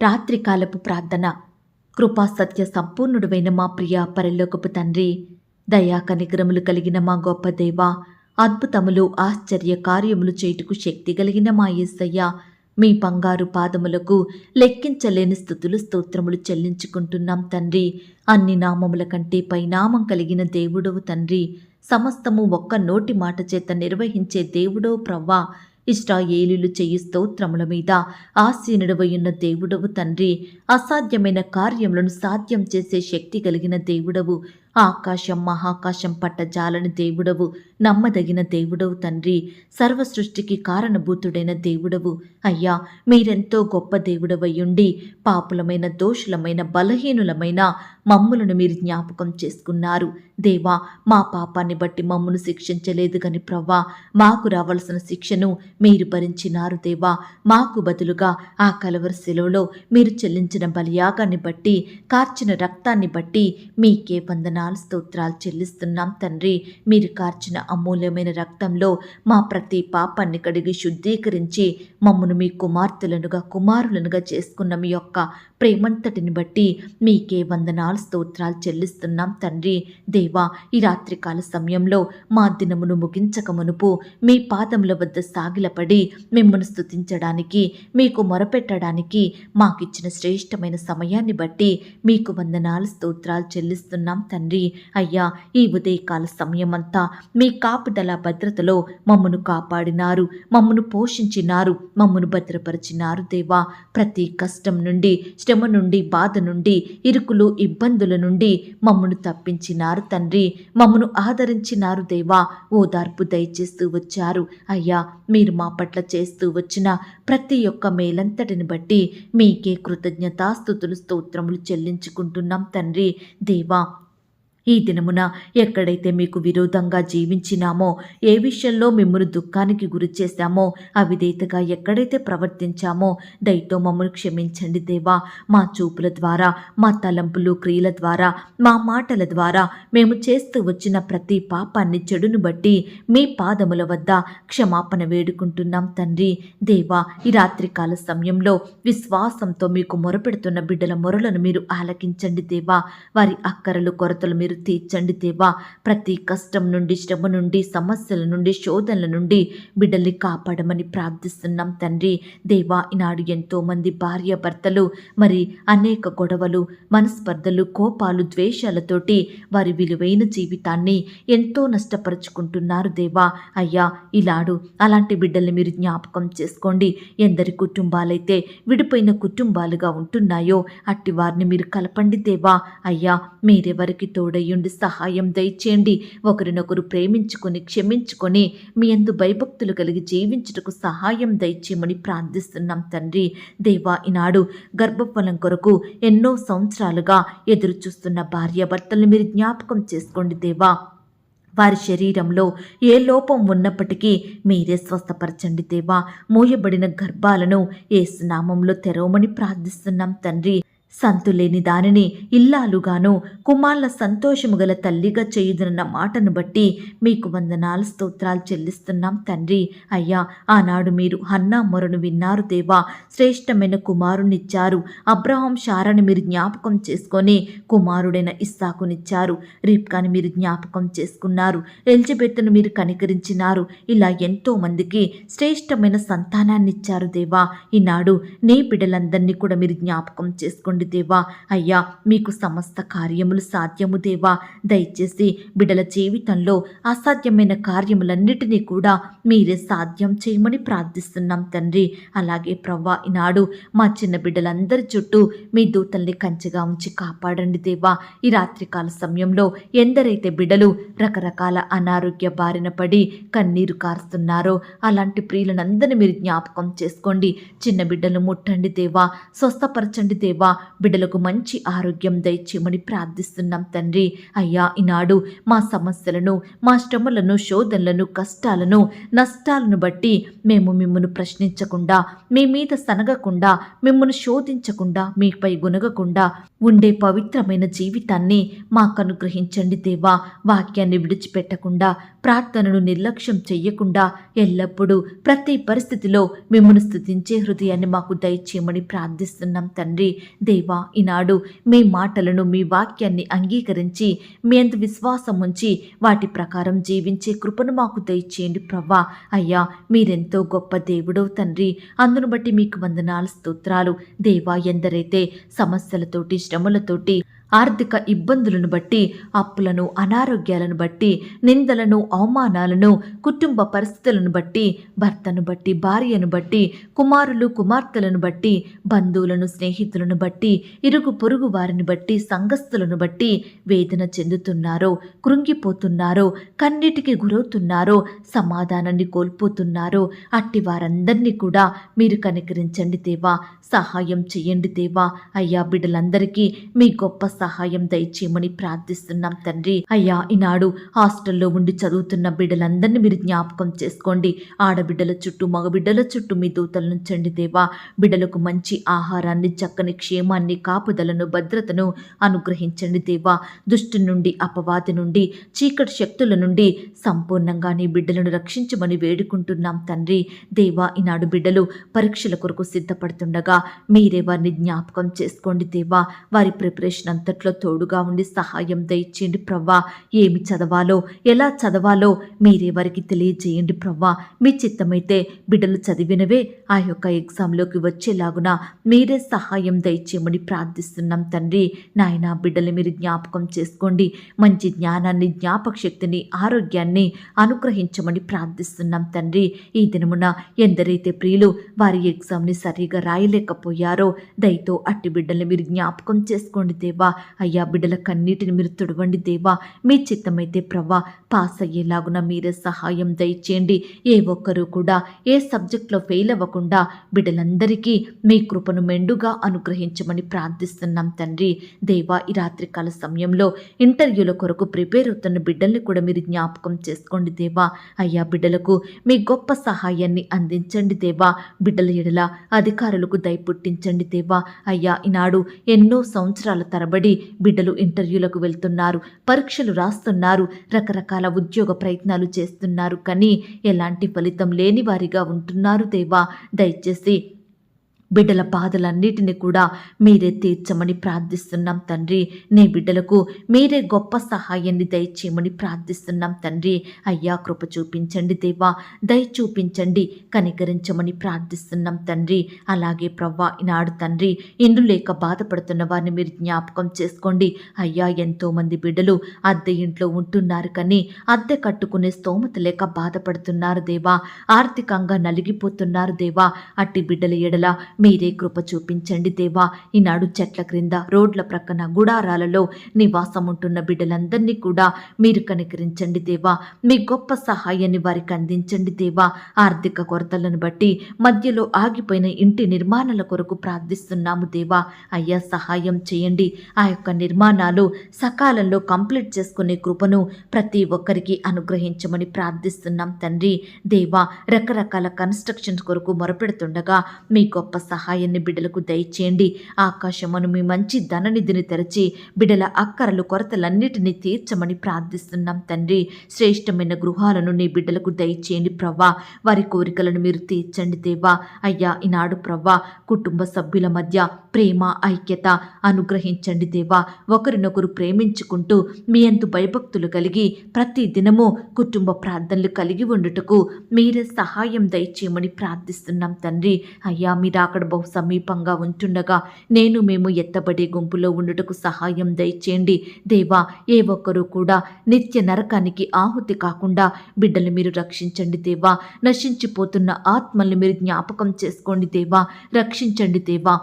రాత్రికాలపు ప్రార్థన. కృపా సత్య సంపూర్ణుడువైన మా ప్రియ పరలోకపు తండ్రి దయా కనికరములు కలిగిన మా గొప్ప దేవ అద్భుతములు ఆశ్చర్య కార్యములు చేయుటకు శక్తి కలిగిన మా ఏసయ్య మీ బంగారు పాదములకు లెక్కించలేని స్థుతులు స్తోత్రములు చెల్లించుకుంటున్నాం తండ్రి. అన్ని నామముల కంటే పైనామం కలిగిన దేవుడవు తండ్రి. సమస్తము ఒక్క నోటి మాట చేత నిర్వహించే దేవుడో ప్రవ్వా. ఇష్టాయేలులు చేయి స్తోత్రముల మీద ఆసీనుడవయున్న దేవుడవు తండ్రి అసాధ్యమైన కార్యములను సాధ్యం చేసే శక్తి కలిగిన దేవుడవు ఆకాశం మహాకాశం పట్ట జాలని దేవుడవు నమ్మదగిన దేవుడవు తండ్రి సర్వ సృష్టికి కారణభూతుడైన దేవుడవు. అయ్యా మీరెంతో గొప్ప దేవుడవయ్యుండి పాపులమైన దోషులమైన బలహీనులమైన మమ్ములను మీరు జ్ఞాపకం చేసుకున్నారు. దేవా మా పాపాన్ని బట్టి మమ్మును శిక్షించలేదు గని ప్రవ్వా మాకు రావలసిన శిక్షను మీరు భరించినారు దేవా. మాకు బదులుగా ఆ కలవర శిలవలో మీరు చెల్లించిన బలియాగాన్ని బట్టి కార్చిన రక్తాన్ని బట్టి మీకే వందనాలు స్తోత్రాలు చెల్లిస్తున్నాం తండ్రి. మీరు కార్చిన అమూల్యమైన రక్తంలో మా ప్రతి పాపాన్ని కడిగి శుద్ధీకరించి మమ్మను మీ కుమార్తెలనుగా కుమారులనుగా చేసుకున్న మీ యొక్క ప్రేమంతటిని బట్టి మీకే వందనాలు స్తోత్రాలు చెల్లిస్తున్నాం తండ్రి. దేవా ఈ రాత్రికాల సమయంలో మా దినమును ముగించక మునుపు మీ పాదముల వద్ద సాగిలపడి మిమ్మల్ని స్తుతించడానికి మీకు మొరపెట్టడానికి మాకిచ్చిన శ్రేష్టమైన సమయాన్ని బట్టి మీకు వందనాలు స్తోత్రాలు చెల్లిస్తున్నాం తండ్రి. అయ్యా ఈ ఉదయకాల సమయమంతా మీ కాపుదల భద్రతలో మమ్మను కాపాడినారు మమ్మను పోషించినారు మమ్మను భద్రపరిచినారు దేవా. ప్రతి కష్టం నుండి శ్రమ నుండి బాధ నుండి ఇరుకులు ఇబ్బందుల నుండి మమ్మను తప్పించినారు తండ్రి. మమ్మను ఆదరించినారు దేవా. ఓదార్పు దయచేస్తూ వచ్చారు. అయ్యా మీరు మా పట్ల చేస్తూ వచ్చిన ప్రతి ఒక్క మేలంతటిని బట్టి మీకే కృతజ్ఞతాస్థుతులు స్తోత్రములు చెల్లించుకుంటున్నాం తండ్రి. దేవా ఈ దినమున ఎక్కడైతే మీకు విరోధంగా జీవించినామో ఏ విషయంలో మిమ్మల్ని దుఃఖానికి గురి చేశామో అవిధేతగా ఎక్కడైతే ప్రవర్తించామో దయతో మమ్మల్ని క్షమించండి దేవా. మా చూపుల ద్వారా మా తలంపులు క్రియల ద్వారా మా మాటల ద్వారా మేము చేస్తూ వచ్చిన ప్రతి పాపాన్ని చెడును బట్టి మీ పాదముల వద్ద క్షమాపణ వేడుకుంటున్నాం తండ్రి. దేవా ఈ రాత్రికాల సమయంలో విశ్వాసంతో మీకు మొరపెడుతున్న బిడ్డల మొరలను మీరు ఆలకించండి దేవా. వారి అక్కరలు కొరతలు మీరు తీర్చండి దేవా. ప్రతి కష్టం నుండి శ్రమ నుండి సమస్యల నుండి శోధనల నుండి బిడ్డల్ని కాపాడమని ప్రార్థిస్తున్నాం తండ్రి. దేవా ఈనాడు ఎంతో మంది భార్య భర్తలు మరి అనేక గొడవలు మనస్పర్ధలు కోపాలు ద్వేషాలతోటి వారి విలువైన జీవితాన్ని ఎంతో నష్టపరుచుకుంటున్నారు దేవా. అయ్యా ఇలాడు అలాంటి బిడ్డల్ని మీరు జ్ఞాపకం చేసుకోండి. ఎందరి కుటుంబాలైతే విడిపోయిన కుటుంబాలుగా ఉంటున్నాయో అట్టి వారిని మీరు కలపండి దేవా. అయ్యా మీరెవరికి తోడయ్యుండి సహాయం దయచేయండి. ఒకరినొకరు ప్రేమించుకొని క్షమించుకొని మీ అందు భయభక్తులు కలిగి జీవించుటకు సహాయం దయచేయమని ప్రార్థిస్తున్నాం తండ్రి. దేవా ఈనాడు గర్భఫలం కొరకు ఎన్నో సంవత్సరాలుగా ఎదురు చూస్తున్న భార్యాభర్తలను మీరు జ్ఞాపకం చేసుకోండి దేవా. వారి శరీరంలో ఏ లోపం ఉన్నప్పటికీ మీరే స్వస్థపరచండి దేవా. మూయబడిన గర్భాలను ఏ స్నామంలో తెరవమని ప్రార్థిస్తున్నాం తండ్రి. సంతులేని దానిని ఇల్లాలుగాను కుమార్ల సంతోషము గల తల్లిగా చేయుదన్న మాటను బట్టి మీకు వందనాలు స్తోత్రాలు చెల్లిస్తున్నాం తండ్రి. అయ్యా ఆనాడు మీరు హన్నా మొరను విన్నారు దేవా. శ్రేష్టమైన కుమారునిచ్చారు. అబ్రహాం షారాని మీరు జ్ఞాపకం చేసుకొని కుమారుడైన ఇస్సాకునిచ్చారు. రీప్కాని మీరు జ్ఞాపకం చేసుకున్నారు. ఎలిజబెత్తును మీరు కనికరించినారు. ఇలా ఎంతో మందికి శ్రేష్టమైన సంతానాన్ని ఇచ్చారు దేవా. ఈనాడు నీ బిడ్డలందరినీ కూడా మీరు జ్ఞాపకం చేసుకోండి దేవా. అయ్యా మీకు సమస్త కార్యములు సాధ్యము దేవా. దయచేసి బిడల జీవితంలో అసాధ్యమైన కార్యములన్నిటినీ కూడా మీరే సాధ్యం చేయమని ప్రార్థిస్తున్నాం తండ్రి. అలాగే ప్రవ్వా ఈనాడు మా చిన్న బిడ్డలందరి చుట్టూ మీ దూతల్ని కంచెగా ఉంచి కాపాడండి దేవా. ఈ రాత్రికాల సమయంలో ఎందరైతే బిడ్డలు రకరకాల అనారోగ్య బారిన పడి కన్నీరు కారుస్తున్నారో అలాంటి ప్రియులనందరినీ మీరు జ్ఞాపకం చేసుకోండి. చిన్న బిడ్డలు ముట్టండి దేవా. స్వస్థపరచండి దేవా. బిడ్డలకు మంచి ఆరోగ్యం దయచేయమని ప్రార్థిస్తున్నాం తండ్రి. అయ్యా ఈనాడు మా సమస్యలను మా శ్రమలను శోధనలను కష్టాలను నష్టాలను బట్టి మేము మిమ్మల్ని ప్రశ్నించకుండా మీ మీద సనగకుండా మిమ్మల్ని శోధించకుండా మీపై గునగకుండా ఉండే పవిత్రమైన జీవితాన్ని మాకు అనుగ్రహించండి దేవా. వాక్యాన్ని విడిచిపెట్టకుండా ప్రార్థనను నిర్లక్ష్యం చెయ్యకుండా ఎల్లప్పుడూ ప్రతి పరిస్థితిలో మిమ్మల్ని స్థుతించే హృదయాన్ని మాకు దయచేయమని ప్రార్థిస్తున్నాం తండ్రి. దేవ ఈనాడు మీ మాటలను మీ వాక్యాన్ని అంగీకరించి మీ అంత విశ్వాసం ఉంచి వాటి ప్రకారం జీవించే కృపను మాకు దయచేయండి ప్రవ్వా అయ్యా మీరెంతో గొప్ప దేవుడో తండ్రి అందును బట్టి మీకు వందనాలు స్తోత్రాలు. దేవా ఎందరైతే సమస్యలతోటి శ్రమలతోటి ఆర్థిక ఇబ్బందులను బట్టి అప్పులను అనారోగ్యాలను బట్టి నిందలను అవమానాలను కుటుంబ పరిస్థితులను బట్టి భర్తను బట్టి భార్యను బట్టి కుమారులు కుమార్తెలను బట్టి బంధువులను స్నేహితులను బట్టి ఇరుగు పొరుగు వారిని బట్టి సంఘస్థులను బట్టి వేదన చెందుతున్నారో కృంగిపోతున్నారో కన్నిటికి గురవుతున్నారో సమాధానాన్ని కోల్పోతున్నారో అట్టి వారందరినీ కూడా మీరు కనికరించండి దేవా సహాయం చేయండి దేవా. అయ్యా బిడ్డలందరికీ మీ గొప్ప సహాయం దయచేయమని ప్రార్థిస్తున్నాం తండ్రి. అయ్యా ఈనాడు హాస్టల్లో ఉండి చదువుతున్న బిడ్డలందరినీ మీరు జ్ఞాపకం చేసుకోండి. ఆడబిడ్డల చుట్టూ మగబిడ్డల చుట్టూ మీ దూతలు నుంచండి దేవా. బిడ్డలకు మంచి ఆహారాన్ని చక్కని క్షేమాన్ని కాపుదలను భద్రతను అనుగ్రహించండి దేవా. దుష్టు నుండి అపవాది నుండి చీకటి శక్తుల నుండి సంపూర్ణంగా నీ బిడ్డలను రక్షించమని వేడుకుంటున్నాం తండ్రి. దేవా ఈనాడు బిడ్డలు పరీక్షల కొరకు సిద్ధపడుతుండగా మీరే వారిని జ్ఞాపకం చేసుకోండి దేవా. వారి ప్రిపరేషన్ అంతట్లో తోడుగా ఉండి సహాయం దయచేయండి ప్రవ్వా. ఏమి చదవాలో ఎలా చదవాలో మీరే వారికి తెలియజేయండి ప్రవ్వా. మీ చిత్తమైతే బిడ్డలు చదివినవే ఆ యొక్క ఎగ్జామ్లోకి వచ్చేలాగున మీరే సహాయం దయచేయమని ప్రార్థిస్తున్నాం తండ్రి. నాయన బిడ్డలు మీరు జ్ఞాపకం చేసుకోండి. మంచి జ్ఞానాన్ని జ్ఞాపక శక్తిని ఆరోగ్యాన్ని అనుగ్రహించమని ప్రార్థిస్తున్నాం తండ్రి. ఈ దినమున ఎందరైతే ప్రియులు వారి ఎగ్జామ్ని సరిగా రాయలేకపోయారో దయతో అట్టి బిడ్డల్ని మీరు జ్ఞాపకం చేసుకోండి దేవా. అయ్యా బిడ్డల కన్నీటిని మీరు తుడవండి దేవా. మీ చిత్తమైతే ప్రవ్వా పాస్ అయ్యేలాగున మీరే సహాయం దయచేయండి. ఏ ఒక్కరూ కూడా ఏ సబ్జెక్ట్లో ఫెయిల్ అవ్వకుండా బిడ్డలందరికీ మీ కృపను మెండుగా అనుగ్రహించమని ప్రార్థిస్తున్నాం తండ్రి. దేవా ఈ రాత్రికాల సమయంలో ఇంటర్వ్యూల కొరకు ప్రిపేర్ అవుతున్న బిడ్డల్ని కూడా మీరు జ్ఞాపకం చేసుకోండి దేవా. అయ్యా బిడ్డలకు మీ గొప్ప సహాయాన్ని అందించండి దేవా. బిడ్డల ఎడల అధికారులకు దయపుట్టించండి దేవా. అయ్యా ఈనాడు ఎన్నో సంవత్సరాల తరబడి బిడ్డలు ఇంటర్వ్యూలకు వెళ్తున్నారు పరీక్షలు రాస్తున్నారు రకరకాల ఉద్యోగ ప్రయత్నాలు చేస్తున్నారు. కానీ ఎలాంటి ఫలితం లేని వారిగా ఉంటున్నారు దేవా. దయచేసి బిడ్డల బాధలన్నిటిని కూడా మీరే తీర్చమని ప్రార్థిస్తున్నాం తండ్రి. నీ బిడ్డలకు మీరే గొప్ప సహాయాన్ని దయచేయమని ప్రార్థిస్తున్నాం తండ్రి. అయ్యా కృప చూపించండి దేవా దయ చూపించండి కనికరించమని ప్రార్థిస్తున్నాం తండ్రి. అలాగే ప్రవ్వా ఈనాడు తండ్రి ఇండ్లు లేక బాధపడుతున్న వారిని మీరు జ్ఞాపకం చేసుకోండి. అయ్యా ఎంతోమంది బిడ్డలు అద్దె ఇంట్లో ఉంటున్నారు కానీ అద్దె కట్టుకునే స్తోమత లేక బాధపడుతున్నారు దేవా. ఆర్థికంగా నలిగిపోతున్నారు దేవా. అట్టి బిడ్డల ఎడల మీరే కృప చూపించండి దేవా. ఈనాడు చెట్ల క్రింద రోడ్ల ప్రక్కన గుడారాలలో నివాసం ఉంటున్న బిడ్డలందరినీ కూడా మీరు కనికరించండి దేవా. మీ గొప్ప సహాయాన్ని వారికి అందించండి దేవా. ఆర్థిక కొరతలను బట్టి మధ్యలో ఆగిపోయిన ఇంటి నిర్మాణాల కొరకు ప్రార్థిస్తున్నాము దేవా. అయ్యా సహాయం చేయండి. ఆ యొక్క నిర్మాణాలు సకాలంలో కంప్లీట్ చేసుకునే కృపను ప్రతి ఒక్కరికి అనుగ్రహించమని ప్రార్థిస్తున్నాం తండ్రి. దేవా రకరకాల కన్స్ట్రక్షన్స్ కొరకు మొరపెడుతుండగా మీ గొప్ప సహాయాన్ని బిడ్డలకు దయచేయండి. ఆకాశమును మీ మంచి ధననిధిని తెరచి బిడ్డల అక్కరలు కొరతలన్నిటినీ తీర్చమని ప్రార్థిస్తున్నాం తండ్రి. శ్రేష్టమైన గృహాలను నీ బిడ్డలకు దయచేయండి ప్రవ్వా. వారి కోరికలను మీరు తీర్చండి దేవా. అయ్యా ఈనాడు ప్రవ్వా కుటుంబ సభ్యుల మధ్య ప్రేమ ఐక్యత అనుగ్రహించండి దేవా. ఒకరినొకరు ప్రేమించుకుంటూ మీ అందు భయభక్తులు కలిగి ప్రతి దినము కుటుంబ ప్రార్థనలు కలిగి ఉండుటకు మీరే సహాయం దయచేయమని ప్రార్థిస్తున్నాం తండ్రి. అయ్యా మీరు అక్కడ బహు సమీపంగా ఉంటుండగా నేను మేము ఎత్తబడే గుంపులో ఉండుటకు సహాయం దయచేయండి. దేవా ఏ ఒక్కరూ కూడా నిత్య నరకానికి ఆహుతి కాకుండా బిడ్డలు మీరు రక్షించండి దేవా. నశించిపోతున్న ఆత్మల్ని మీరు జ్ఞాపకం చేసుకోండి దేవా. రక్షించండి దేవా.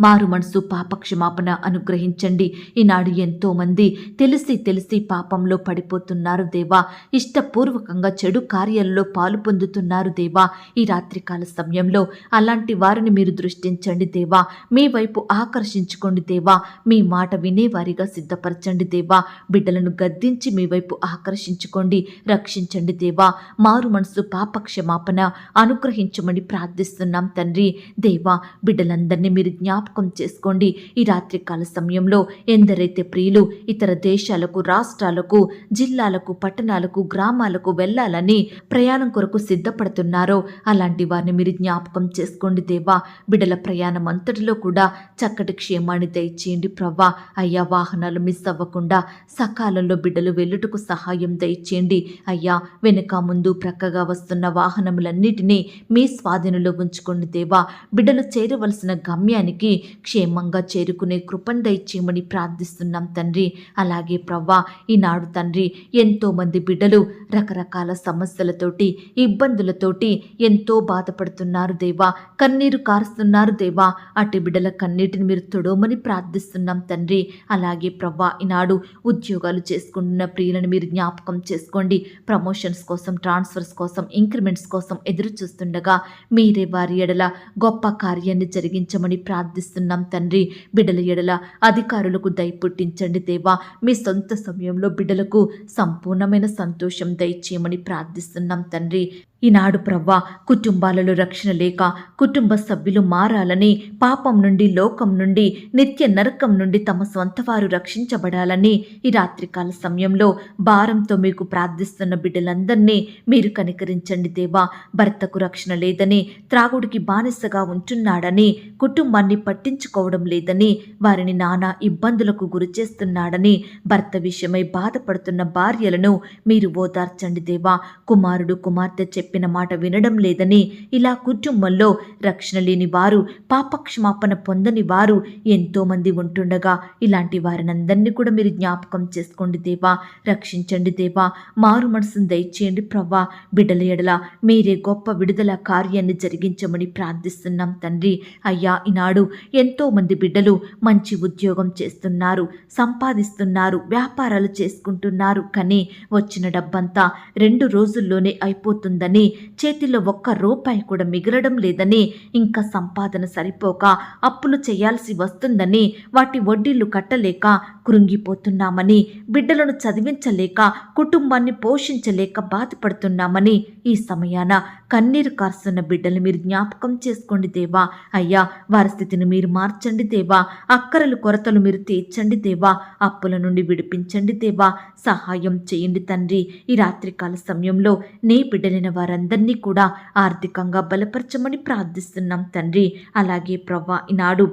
మారు మనసు పాపక్షమాపణ అనుగ్రహించండి. ఈనాడు ఎంతోమంది తెలిసి తెలిసి పాపంలో పడిపోతున్నారు దేవా. ఇష్టపూర్వకంగా చెడు కార్యాలలో పాలు పొందుతున్నారు దేవా. ఈ రాత్రికాల సమయంలో అలాంటి వారిని మీరు దృష్టించండి దేవా. మీ వైపు ఆకర్షించుకోండి దేవా. మీ మాట వినేవారిగా సిద్ధపరచండి దేవా. బిడ్డలను గద్దించి మీ వైపు ఆకర్షించుకోండి. రక్షించండి దేవా. మారు మనసు పాపక్షమాపణ అనుగ్రహించమని ప్రార్థిస్తున్నాం తండ్రి. దేవా బిడ్డలందరినీ మీరు జ్ఞాపకం చేసుకోండి. ఈ రాత్రికాల సమయంలో ఎందరైతే ప్రియులు ఇతర దేశాలకు రాష్ట్రాలకు జిల్లాలకు పట్టణాలకు గ్రామాలకు వెళ్ళాలని ప్రయాణం కొరకు సిద్ధపడుతున్నారో అలాంటి వారిని మీరు జ్ఞాపకం చేసుకోండి దేవా. బిడల ప్రయాణం అంతటిలో కూడా చక్కటి క్షేమాన్ని దయచేయండి ప్రవ్వా. అయ్యా వాహనాలు మిస్ అవ్వకుండా సకాలంలో బిడ్డలు వెళ్ళుటకు సహాయం దయచేయండి. అయ్యా వెనుక ముందు ప్రక్కగా వస్తున్న వాహనములన్నిటినీ మీ స్వాధీనంలో ఉంచుకోండి దేవా. బిడ్డలు చేరవలసిన గమ్యానికి క్షేమంగా చేరుకునే కృపను దయచేయమని ప్రార్థిస్తున్నాం తండ్రి. అలాగే ప్రవ్వా ఈనాడు తండ్రి ఎంతో మంది బిడ్డలు రకరకాల సమస్యలతోటి ఇబ్బందులతోటి ఎంతో బాధపడుతున్నారు దేవా. కన్నీరు కారుస్తున్నారు దేవా. అటు బిడ్డల కన్నీటిని మీరు తొడవమని ప్రార్థిస్తున్నాం తండ్రి. అలాగే ప్రవ్వా ఈనాడు ఉద్యోగాలు చేసుకుంటున్న ప్రియులను మీరు జ్ఞాపకం చేసుకోండి. ప్రమోషన్స్ కోసం ట్రాన్స్ఫర్స్ కోసం ఇంక్రిమెంట్స్ కోసం ఎదురు చూస్తుండగా మీరే వారి ఎడల గొప్ప కార్యాన్ని జరిగించమని ప్రార్థిస్తున్నాం తండ్రి. బిడ్డల ఎడల అధికారులకు దయ పుట్టించండి దేవా. మీ సొంత సమయంలో బిడ్డలకు సంపూర్ణమైన సంతోషం దయచేయమని ప్రార్థిస్తున్నాం తండ్రి. ఈనాడు ప్రవ్వ కుటుంబాలలో రక్షణ లేక కుటుంబ సభ్యులు మారాలని పాపం నుండి లోకం నుండి నిత్య నరకం నుండి తమ సొంత వారు రక్షించబడాలని ఈ రాత్రికాల సమయంలో భారంతో మీకు ప్రార్థిస్తున్న బిడ్డలందరినీ మీరు కనికరించండి దేవా. భర్తకు రక్షణ లేదని త్రాగుడికి బానిసగా ఉంటున్నాడని కుటుంబాన్ని పట్టించుకోవడం లేదని వారిని నానా ఇబ్బందులకు గురి చేస్తున్నాడని భర్త విషయమై బాధపడుతున్న భార్యలను మీరు ఓదార్చండి దేవా. కుమారుడు కుమార్తె చెప్పిన మాట వినడం లేదని ఇలా కుటుంబంలో రక్షణ లేని వారు పాపక్షమాపణ పొందని వారు ఎంతోమంది ఉంటుండగా ఇలాంటి వారినందరినీ కూడా మీరు జ్ఞాపకం చేసుకోండి దేవా రక్షించండి దేవా మారు మనసును దయచేయండి ప్రవ్వా బిడ్డల ఎడల మీరే గొప్ప విడుదల కార్యాన్ని జరిగించమని ప్రార్థిస్తున్నాం తండ్రి. అయ్యా ఈనాడు ఎంతోమంది బిడ్డలు మంచి ఉద్యోగం చేస్తున్నారు సంపాదిస్తున్నారు వ్యాపారాలు చేసుకుంటున్నారు కానీ వచ్చిన డబ్బంతా రెండు రోజుల్లోనే అయిపోతుందని చేతిలో ఒక్క రూపాయి కూడా మిగలడం లేదని ఇంకా సంపాదన సరిపోక అప్పులు చేయాల్సి వస్తుందని వాటి వడ్డీలు కట్టలేక కృంగిపోతున్నామని బిడ్డలను చదివించలేక కుటుంబాన్ని పోషించలేక బాధపడుతున్నామని ఈ సమయాన కన్నీరు కారుస్తున్న బిడ్డలు మీరు జ్ఞాపకం చేసుకోండి దేవా. అయ్యా వారి స్థితిని మీరు మార్చండి దేవా. అక్కరలు కొరతలు మీరు తీర్చండి దేవా. అప్పుల నుండి విడిపించండి దేవా. సహాయం చేయండి తండ్రి. ఈ రాత్రికాల సమయంలో నీ బిడ్డలైన వారందరినీ కూడా ఆర్థికంగా బలపరచమని ప్రార్థిస్తున్నాం తండ్రి. అలాగే ప్రవ్వా ఈనాడు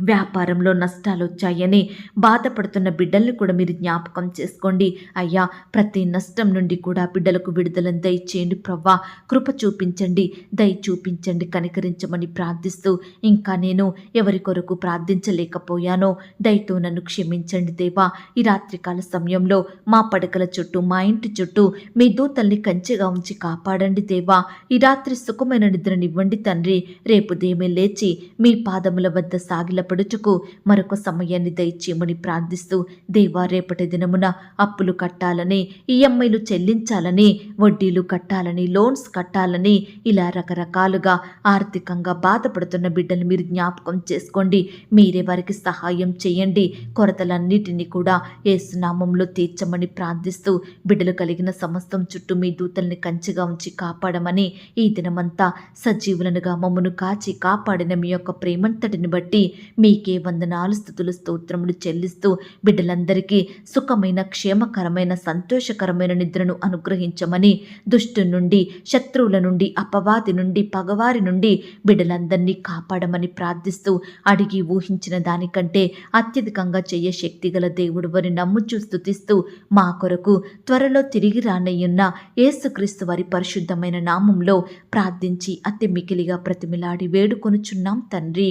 వ్యాపారంలో నష్టాలు వచ్చాయని బాధపడుతున్న బిడ్డల్ని కూడా మీరు జ్ఞాపకం చేసుకోండి. అయ్యా ప్రతి నష్టం నుండి కూడా బిడ్డలకు విడుదలను దయచేయండి ప్రవ్వా. కృప చూపించండి దయ చూపించండి కనికరించమని ప్రార్థిస్తూ ఇంకా నేను ఎవరి కొరకు ప్రార్థించలేకపోయానో దయతో నన్ను క్షమించండి దేవా. ఈ రాత్రికాల సమయంలో మా పడకల చుట్టూ మా ఇంటి చుట్టూ మీ దూతల్ని కంచెగా ఉంచి కాపాడండి దేవా. ఈ రాత్రి సుఖమైన నిద్రనివ్వండి తండ్రి. రేపు దేమే లేచి మీ పాదముల వద్ద సాగిల సాగిలపడుచుకు మరొక సమయాన్ని దయచేయమని ప్రార్థిస్తూ దేవా రేపటి దినమున అప్పులు కట్టాలని ఈఎంఐలు చెల్లించాలని వడ్డీలు కట్టాలని లోన్స్ కట్టాలని ఇలా రకరకాలుగా ఆర్థికంగా బాధపడుతున్న బిడ్డలు మీరు జ్ఞాపకం చేసుకోండి. మీరే వారికి సహాయం చేయండి. కొరతలన్నిటినీ కూడా ఏసునామంలో తీర్చమని ప్రార్థిస్తూ బిడ్డలు కలిగిన సమస్తం చుట్టూ మీ దూతల్ని కంచిగా ఉంచి కాపాడమని ఈ దినమంతా సజీవులనుగా మమ్మను కాచి కాపాడిన మీ యొక్క ప్రేమంతటిని బట్టి మీకే వందనాలు స్థుతులు స్తోత్రములు చెల్లిస్తూ బిడ్డలందరికీ సుఖమైన క్షేమకరమైన సంతోషకరమైన నిద్రను అనుగ్రహించమని దుష్టు నుండి శత్రువుల నుండి అపవాది నుండి పగవారి నుండి బిడ్డలందరినీ కాపాడమని ప్రార్థిస్తూ అడిగి ఊహించిన దానికంటే అత్యధికంగా చెయ్య శక్తిగల దేవుడు వారి నమ్ముచూ స్థుతిస్తూ మా కొరకు త్వరలో తిరిగి రానయ్యున్న యేసుక్రీస్తు వారి పరిశుద్ధమైన నామంలో ప్రార్థించి అతి మికిలిగా ప్రతిమిలాడి వేడుకొనుచున్నాం తండ్రి.